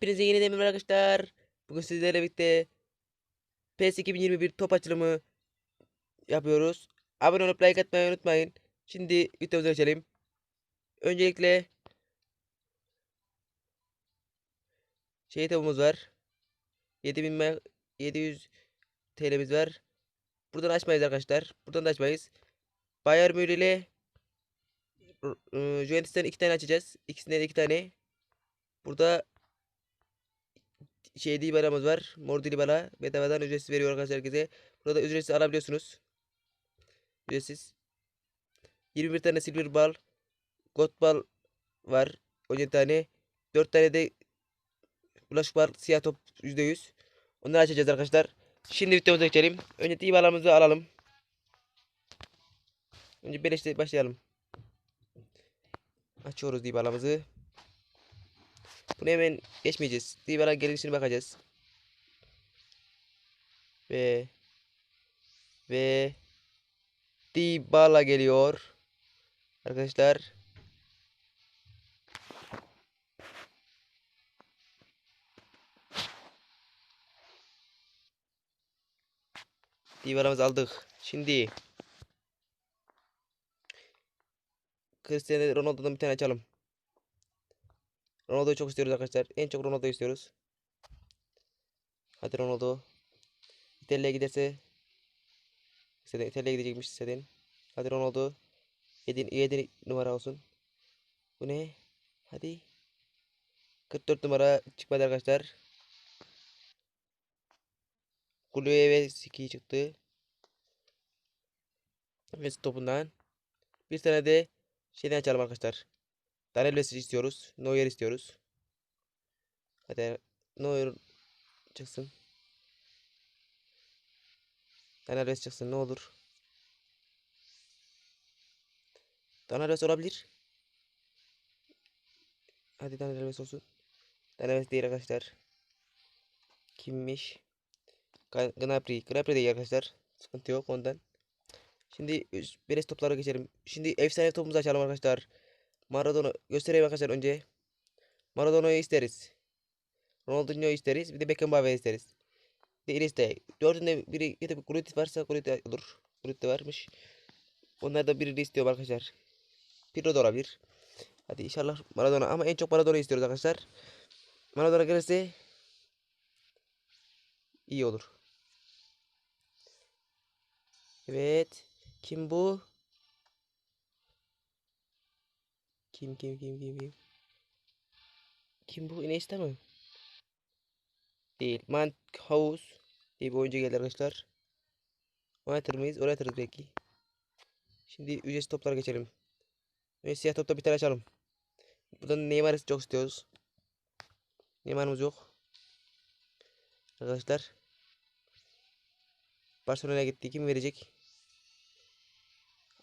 Hepinize yeni demir arkadaşlar. Bugün sizlerle birlikte PES 2021 top açılımı yapıyoruz. Abone olup like atmayı unutmayın. Şimdi videomuza geçelim. Öncelikle şey topumuz var. 7000 me- 700 TL'miz var. Buradan açmayız arkadaşlar. Buradan da açmayız. Bayern Münih ile ıı, Juventus'tan iki tane açacağız. İkisinden de iki tane. Burada şey Dybala'mız var. Mor Dybala bedavadan ücretsiz veriyor arkadaşlar herkese. Burada ücretsiz alabiliyorsunuz. Ücretsiz. 21 tane silver bal, gold bal var. 17 tane. 4 tane de bulaşık bal, siyah top %100. Onları açacağız arkadaşlar. Şimdi videomuza geçelim. Önce Dybala'mızı alalım. Önce beleşte başlayalım. Açıyoruz Dybala'mızı. Bunu hemen geçmeyeceğiz. Dybala gelişine bakacağız. Ve ve Dybala geliyor. Arkadaşlar. Dybala'mızı aldık. Şimdi Cristiano Ronaldo'dan bir tane açalım. Ronaldo'yu çok istiyoruz arkadaşlar. En çok Ronaldo'yu istiyoruz. Hadi Ronaldo. İtalya'ya giderse istediğin İtalya'ya gidecekmiş istediğin. Hadi Ronaldo. 7, 7 numara olsun. Bu ne? Hadi. 44 numara çıkmadı arkadaşlar. Kulüye ve Siki çıktı. Mesut topundan. Bir tane de şeyden açalım arkadaşlar. Daniel Messi istiyoruz. Neuer istiyoruz. Hadi Neuer çıksın. Messi çıksın ne olur. Messi olabilir. Hadi Messi olsun. Messi değil arkadaşlar. Kimmiş? Gnabry. Gnabry değil arkadaşlar. Sıkıntı yok ondan. Şimdi beleş toplara geçelim. Şimdi efsane topumuzu açalım arkadaşlar. Maradona göstereyim arkadaşlar önce. Maradona'yı isteriz. Ronaldinho'yu isteriz. Bir de Beckenbauer'ı isteriz. Bir de Iniesta'yı. Dördünde biri ya da Gullit varsa Gullit olur. Gullit de varmış. Onlardan birini istiyorum arkadaşlar. Pirlo da olabilir. Hadi inşallah Maradona ama en çok Maradona istiyoruz arkadaşlar. Maradona gelirse iyi olur. Evet. Kim bu? Kim kim kim kim kim? Kim bu? Iniesta mı? Değil. House diye bir oyuncu geldi arkadaşlar. Oynatır mıyız? Oynatırız belki. Şimdi ücretsiz toplara geçelim. Ve siyah topta bir tane açalım. Buradan Neymar'ı çok istiyoruz. Neymar'ımız yok. Arkadaşlar. Barcelona'ya gitti. Kim verecek?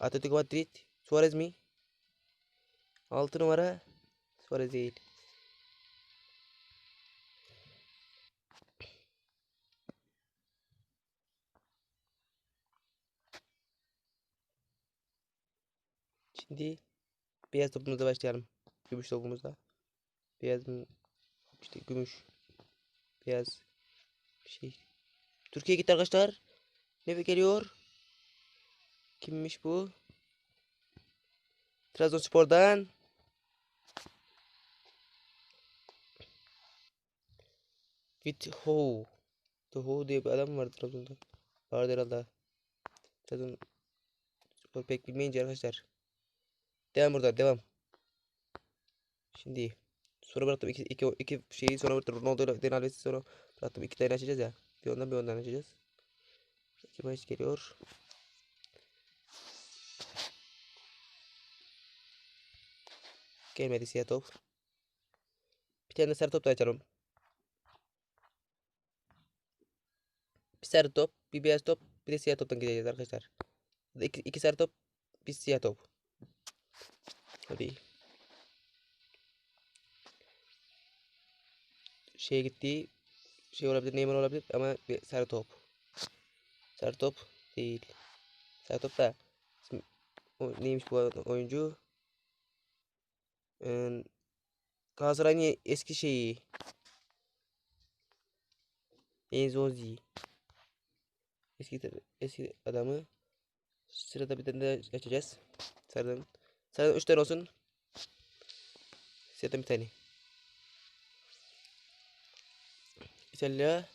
Atletico Madrid. Suarez mi? 6 numara. Suarez değil. Şimdi beyaz topumuzla başlayalım. Gümüş topumuzla. Beyaz mı? Gümüş. Beyaz. Şey. Türkiye gitti arkadaşlar. Ne geliyor? Kimmiş bu? Trabzonspor'dan. Vitho. Toho diye bir adam vardı Trabzon'da. Vardı herhalde. Trabzon spor pek bilmeyince arkadaşlar. Devam burada devam. Şimdi sonra bıraktım iki, iki, iki şeyi sonra bıraktım Ronaldo ile Messi sonra bıraktım iki tane açacağız ya. Bir ondan bir ondan açacağız. İki maç geliyor. Gelmedi siyah top. Bir tane sarı top da açalım. Bir sarı top, bir beyaz top, bir de siyah toptan gideceğiz arkadaşlar. İki, iki sarı top, bir siyah top. Hadi. Şeye gitti. Şey olabilir, Neymar olabilir ama bir sarı top. Sarı top değil. Sarı top da o, neymiş bu oyuncu? Ee, Galatasaray'ın eski şeyi. Benzozi. Eski eski adamı. Sırada bir tane daha açacağız. Sarıdan. Sarıdan 3 tane olsun. Siyahdan bir tane. İtalya.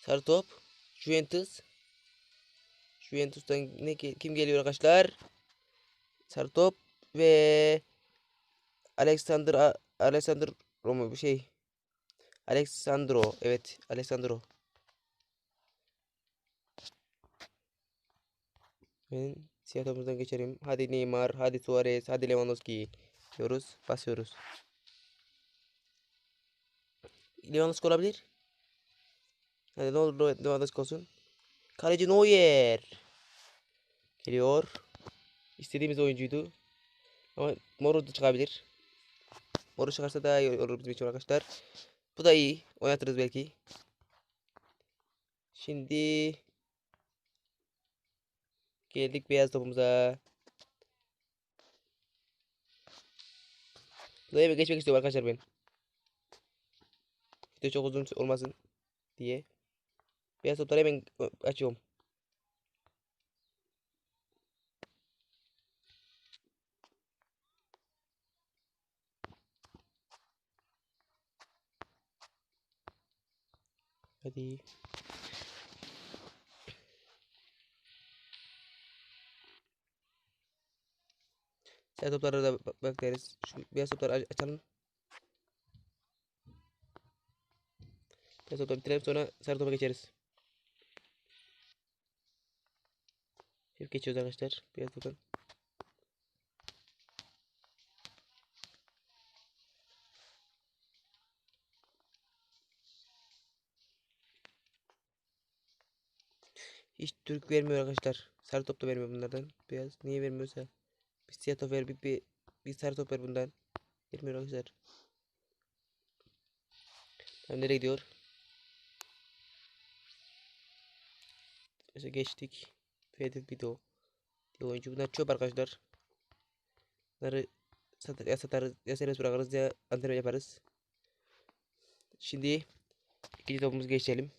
Sarı top. Juventus. Juventus'tan ne kim geliyor arkadaşlar? Sarı top ve Alexander Alexander Roma bir şey. Alexandro. Evet, Alexandro. Ben siyah topumuzdan geçerim. Hadi Neymar, hadi Suarez, hadi Lewandowski diyoruz. Basıyoruz. Lewandowski olabilir. Hadi ne olur Lew- Lewandowski olsun. Kaleci Neuer. Geliyor. İstediğimiz oyuncuydu. Ama Moro da çıkabilir. Moro çıkarsa daha iyi olur bizim için arkadaşlar. Bu da iyi. Oynatırız belki. Şimdi geldik beyaz topumuza. Buraya geçmek istiyorum arkadaşlar ben. Video çok uzun olmasın diye. Beyaz topları hemen açıyorum. Hadi. Siyah toplara da bekleriz. Şu beyaz topları aç- açalım. Beyaz topları bitirelim sonra sarı topa geçeriz. Hep geçiyoruz arkadaşlar. Beyaz toptan. Hiç Türk vermiyor arkadaşlar. Sarı top da vermiyor bunlardan. Beyaz niye vermiyorsa. Siyah top ver bir, bir, bir sarı top ver bundan. Vermiyor arkadaşlar. Tamam nereye gidiyor? Mesela geçtik. Fedif Bido. diye oyuncu. Bunlar çöp arkadaşlar. Bunları satar, ya satarız ya serbest bırakırız ya antrenman yaparız. Şimdi ikinci topumuzu geçelim.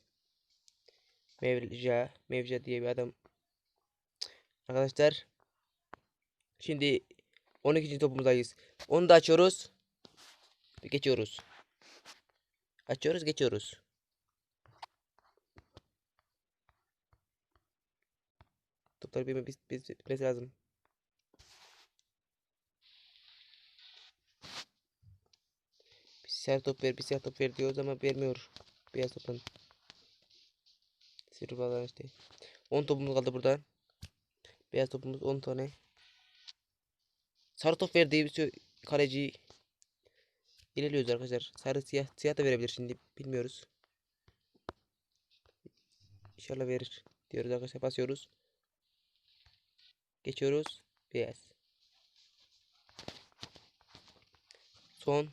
Mevca, Mevca diye bir adam. Arkadaşlar şimdi 12. topumuzdayız. Onu da açıyoruz. Geçiyoruz. Açıyoruz, geçiyoruz. Topları bir biz, biz bitmesi lazım. Bir siyah top ver, bir siyah top ver diyoruz ama vermiyor. Beyaz toptan. Sivri bağlan işte. 10 topumuz kaldı burada. Beyaz topumuz 10 tane. Sarı top verdiği bir kaleci ilerliyoruz arkadaşlar. Sarı siyah siyah da verebilir şimdi bilmiyoruz. İnşallah verir diyoruz arkadaşlar basıyoruz. Geçiyoruz. Beyaz. Son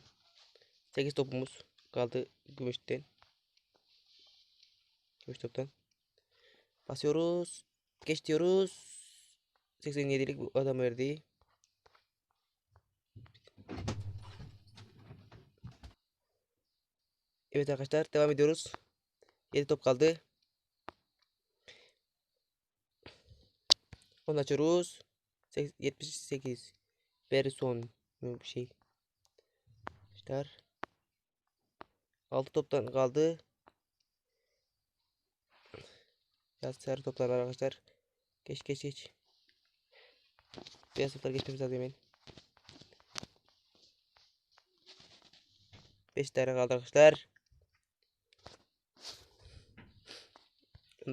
8 topumuz kaldı gümüşten. Gümüş toptan. Basıyoruz. Geç diyoruz. 87'lik bu adam verdi. Evet arkadaşlar devam ediyoruz. 7 top kaldı. Onu açıyoruz. Seks- 78. Berson mu bir şey. Arkadaşlar. 6 toptan kaldı. Biraz sarı toplar var arkadaşlar. Geç geç geç. Beyaz toplar geçmemiz lazım hemen. 5 tane kaldı arkadaşlar.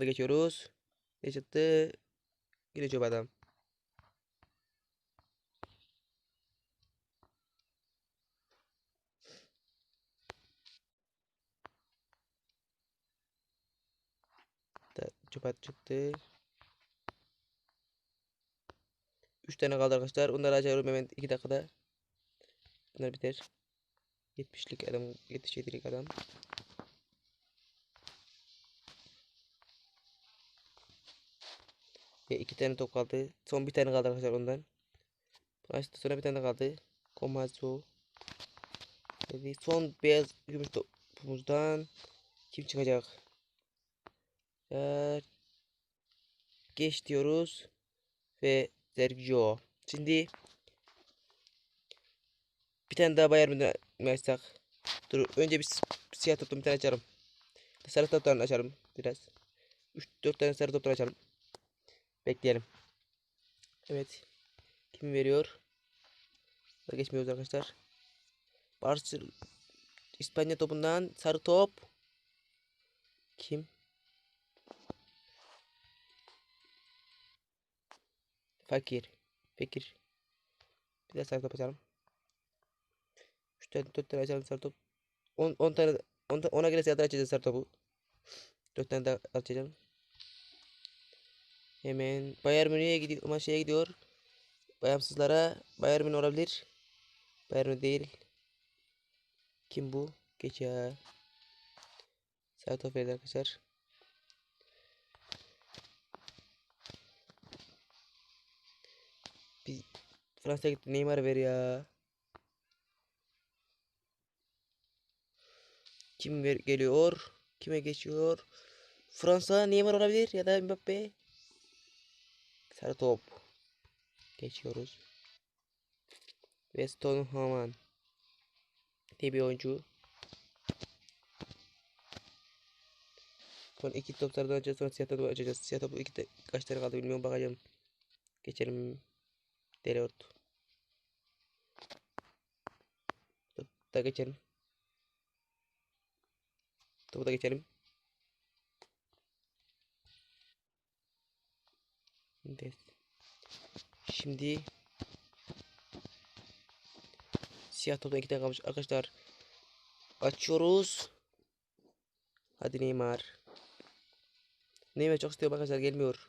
Da geçiyoruz. Ne çıktı? Yine çöp adam. Da çöp çıktı. 3 tane kaldı arkadaşlar. Onları açıyorum hemen 2 dakikada. Bunlar biter. 70'lik adam, 77'lik adam. Ve iki tane top kaldı. Son bir tane kaldı arkadaşlar ondan. Açtı sonra bir tane kaldı. Komazo. Dedi son beyaz gümüş topumuzdan Kim çıkacak? Ee, geç diyoruz. Ve Sergio. Şimdi bir tane daha Bayern Münih açsak. Dur önce bir siyah toptan bir tane açarım. Sarı toptan açarım biraz. 3-4 tane sarı toptan açalım. Bekleyelim. Evet. Kim veriyor? Daha Geçmiyoruz arkadaşlar. Barcelona İspanya topundan sarı top. Kim? Fakir. Fakir. Bir de sarı top açalım. 3 tane 4 tane açalım sarı top. 10 10 tane 10 ta- 10'a göre siyahlar açacağız sarı topu. 4 tane daha açacağım. Hemen Bayern Münih'e gidiyor ama şeye gidiyor. Bayamsızlara Bayern Münih olabilir. Bayern Münih değil. Kim bu? Geç ya. Sarı top arkadaşlar. Bir Fransa'ya gitti. Neymar ver ya. Kim ver geliyor? Kime geçiyor? Fransa Neymar olabilir ya da Mbappe. Sarı top. Geçiyoruz. Weston Haman diye bir oyuncu. Son iki toplardan açacağız. Sonra siyah topu açacağız. Siyah topu iki de, kaç tane kaldı bilmiyorum bakacağım. Geçelim. Deliort. Topu da geçelim. Topu da geçelim. Şimdi, şimdi siyah toptan iki tane kalmış arkadaşlar. Açıyoruz. Hadi Neymar. Neymar çok istiyor arkadaşlar gelmiyor.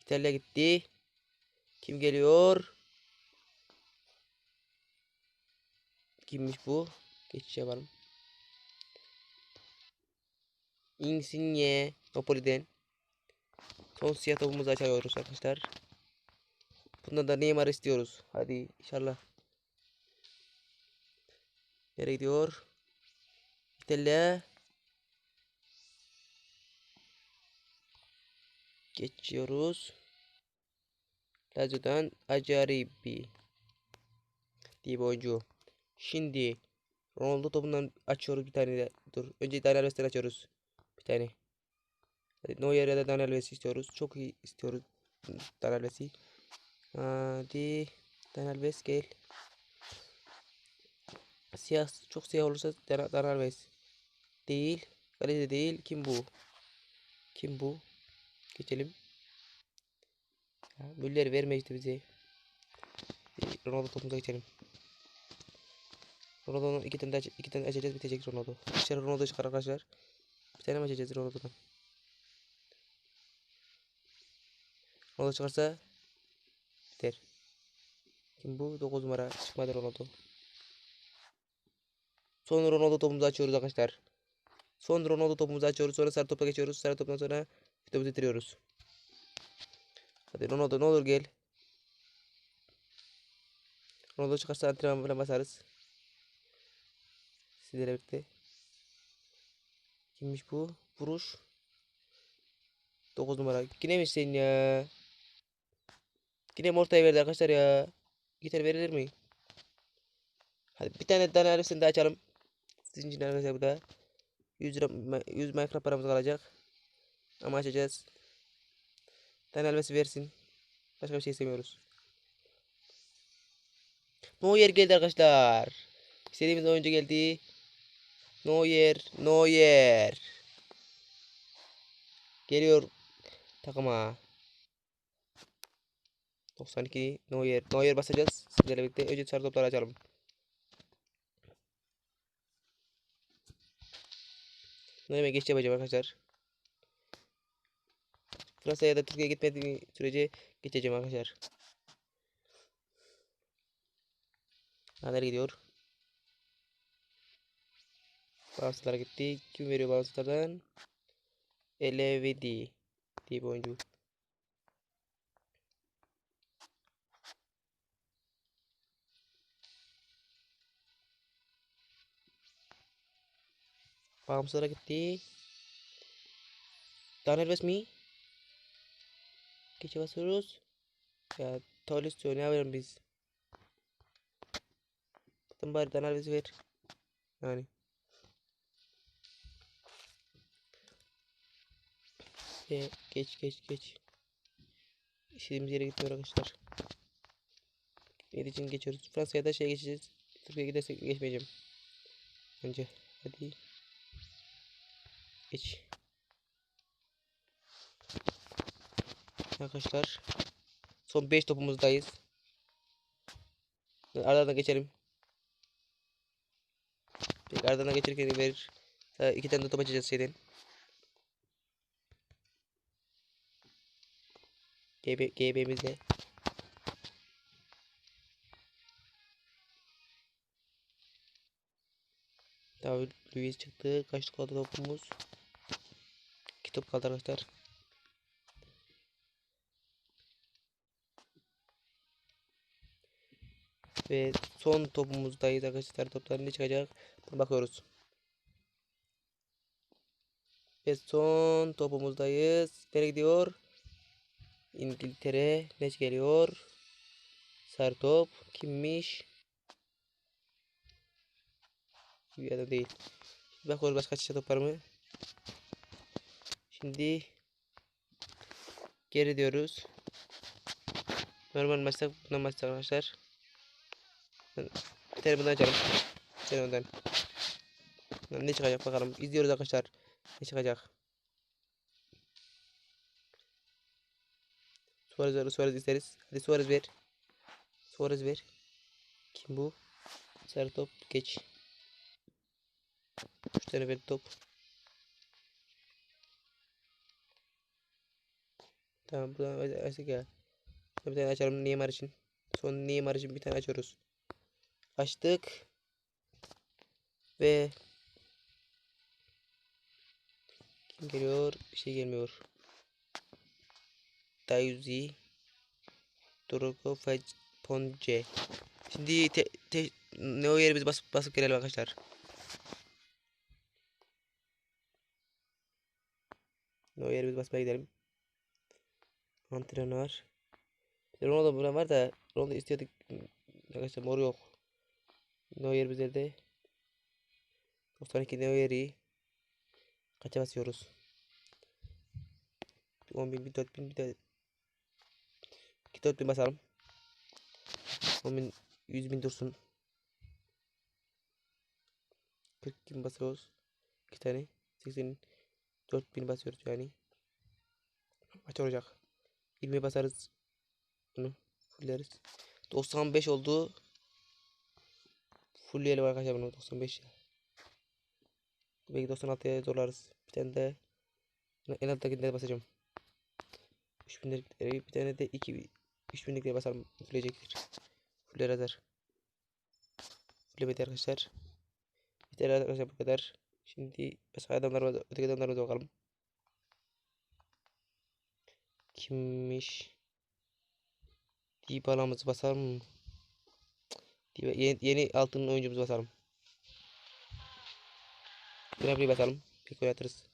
İtalya gitti. Kim geliyor? Kimmiş bu? Geçiş yapalım. Insigne Napoli'den. Son siyah topumuzu açıyoruz arkadaşlar. Bundan da Neymar istiyoruz. Hadi inşallah. Nereye gidiyor? İtalya. Geçiyoruz. Lazio'dan Acaribi diye bir oyuncu. Şimdi Ronaldo topundan açıyoruz bir tane de. Dur. Önce Daniel Alves'ten açıyoruz. Bir tane. Hadi Neuer ya da Daniel Alves istiyoruz. Çok iyi istiyoruz. Daniel Alves'i. Hadi. Daniel Alves gel. Siyah çok siyah olursa Dan- Daniel Alves. Değil. Kalede değil. Kim bu? Kim bu? Geçelim. Müller verme işte bize. Ronaldo topumuza geçelim. Ronaldo'nun iki tane de iki tane açacağız bitecek Ronaldo. Dışarı Ronaldo çıkar arkadaşlar. Bir tane açacağız Ronaldo'dan? Ronaldo çıkarsa biter. Kim bu? 9 numara. Çıkmadı Ronaldo. Son Ronaldo topumuzu açıyoruz arkadaşlar. Son Ronaldo topumuzu açıyoruz. Sonra sarı topa geçiyoruz. Sarı toptan sonra videomuzu bitiriyoruz. Hadi Ronaldo ne olur gel. Ronaldo çıkarsa antrenman falan basarız. Sizlerle birlikte. Kimmiş bu? Vuruş. 9 numara. Yine mi sen ya? Yine ortaya verdi arkadaşlar ya? Tane verilir mi? Hadi bir tane tane arasını da açalım. İçin arkadaşlar bu da. 100 lira 100 Minecraft paramız kalacak. Ama açacağız. Tane elbise versin. Başka bir şey istemiyoruz. Neuer geldi arkadaşlar. İstediğimiz oyuncu geldi. Neuer, Neuer. Geliyor takıma. 92 Neuer. Neuer basacağız. Sizlerle birlikte önce sarı topları açalım. Neuer'e geç yapacağım arkadaşlar. Fransa'ya ya da Türkiye'ye gitmediğim sürece geçeceğim arkadaşlar. Neler gidiyor? Bağımsızlara gitti. Kim veriyor bağımsızlardan? Elevedi diye bir oyuncu. Bağımsızlara gitti. Daniel West mi? Geçe basıyoruz. Ya Tolisso ne yapalım biz? Tutun bari Daniel West'i ver. Yani. Ve geç geç geç. İstediğimiz yere gitmiyor arkadaşlar. Gitmediği için geçiyoruz. Fransa'ya da şey geçeceğiz. Türkiye'ye gidersek geçmeyeceğim. Önce hadi. Geç. Arkadaşlar. Son 5 topumuzdayız. Aradan geçelim. Bir aradan geçerken verir. Daha iki tane de top açacağız şeyden. GB, GB'mizde. David Luiz çıktı. Kaç kaldı topumuz? Top kaldı arkadaşlar. Ve son topumuzdayız arkadaşlar. Toplar ne çıkacak? Bakıyoruz. Ve son topumuzdayız. Nereye gidiyor? İngiltere. Ne geliyor? Sarı top. Kimmiş? Bir adam değil. Bakıyoruz başka çiçek top var mı? Şimdi geri diyoruz. Normal maçta bundan maçta arkadaşlar. Bundan açalım. Bir tane ondan. Ne çıkacak bakalım. İzliyoruz arkadaşlar. Ne çıkacak. Suarez ver, Suarez isteriz. Hadi Suarez ver. Suarez ver. Kim bu? Sarı top geç. Üç tane ver top. Tamam buradan açtık ya. Bir tane açalım Neymar için. Son Neymar için bir tane açıyoruz. Açtık. Ve kim geliyor? Bir şey gelmiyor. Dayuzi Drogo Ponce. Şimdi te, te, ne o yerimizi basıp basıp gelelim arkadaşlar. Ne o yerimizi basmaya gidelim. Antrenör. Ronaldo buran var da Ronaldo istiyorduk. Arkadaşlar mor yok. Neuer bizlerde. 92 Neuer'i kaça basıyoruz? 10 bin, bir 4 bin, bir de 2 4 bin basalım. 10 bin, 100 bin dursun. 40 bin basıyoruz. 2 tane. 80 4 bin basıyoruz yani. Kaç olacak? 20 basarız. Bunu fulleriz. 95 oldu. Fullleyelim arkadaşlar bunu 95 ya. Belki 96'ya zorlarız. Bir tane de en alttakinde basacağım. 3000'lik bir tane de 2 3000'likleri basarım. Fulleyecektir. Fuller hazır. Fullemedi arkadaşlar. Yeter arkadaşlar bu kadar. Şimdi başka adamlara öteki adamlara da bakalım. Kimmiş? Dybala'mızı basalım mı? Yeni, yeni altın oyuncumuzu basalım. Gnabry'i basalım. Pek oynatırız.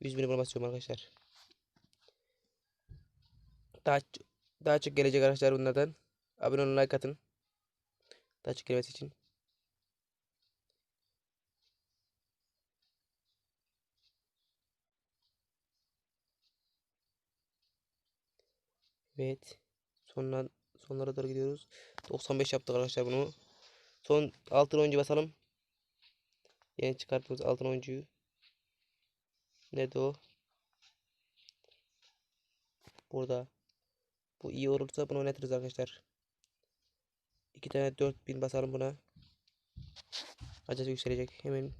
Yüz bin basıyorum arkadaşlar. Daha, daha çok gelecek arkadaşlar bunlardan. Abone olun like atın. Daha çok gelmesi için. Evet. Sonra sonlara doğru gidiyoruz. 95 yaptık arkadaşlar bunu. Son altın oyuncu basalım. Yeni çıkarttığımız altın oyuncuyu. Nerede o? Burada. Bu iyi olursa bunu oynatırız arkadaşlar. İki tane 4000 basalım buna. Acayip yükselecek. Hemen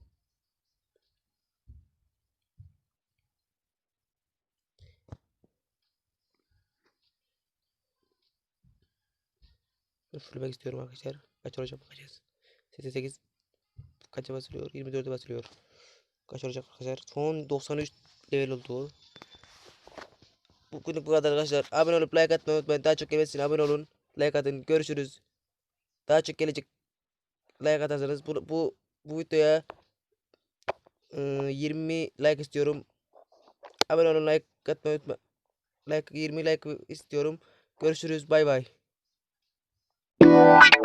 Fullback istiyorum arkadaşlar. Kaç olacak bakacağız. 88 kaça basılıyor? 24'e basılıyor. Kaç olacak arkadaşlar? Son 93 level oldu. Bugün bu kadar arkadaşlar. Abone olup like atmayı unutmayın. Daha çok gelmesin abone olun. Like atın. Görüşürüz. Daha çok gelecek. like atarsanız bu bu bu videoya ıı, 20 like istiyorum. Abone olun like atmayı unutma. Like 20 like istiyorum. Görüşürüz. Bay bay. What?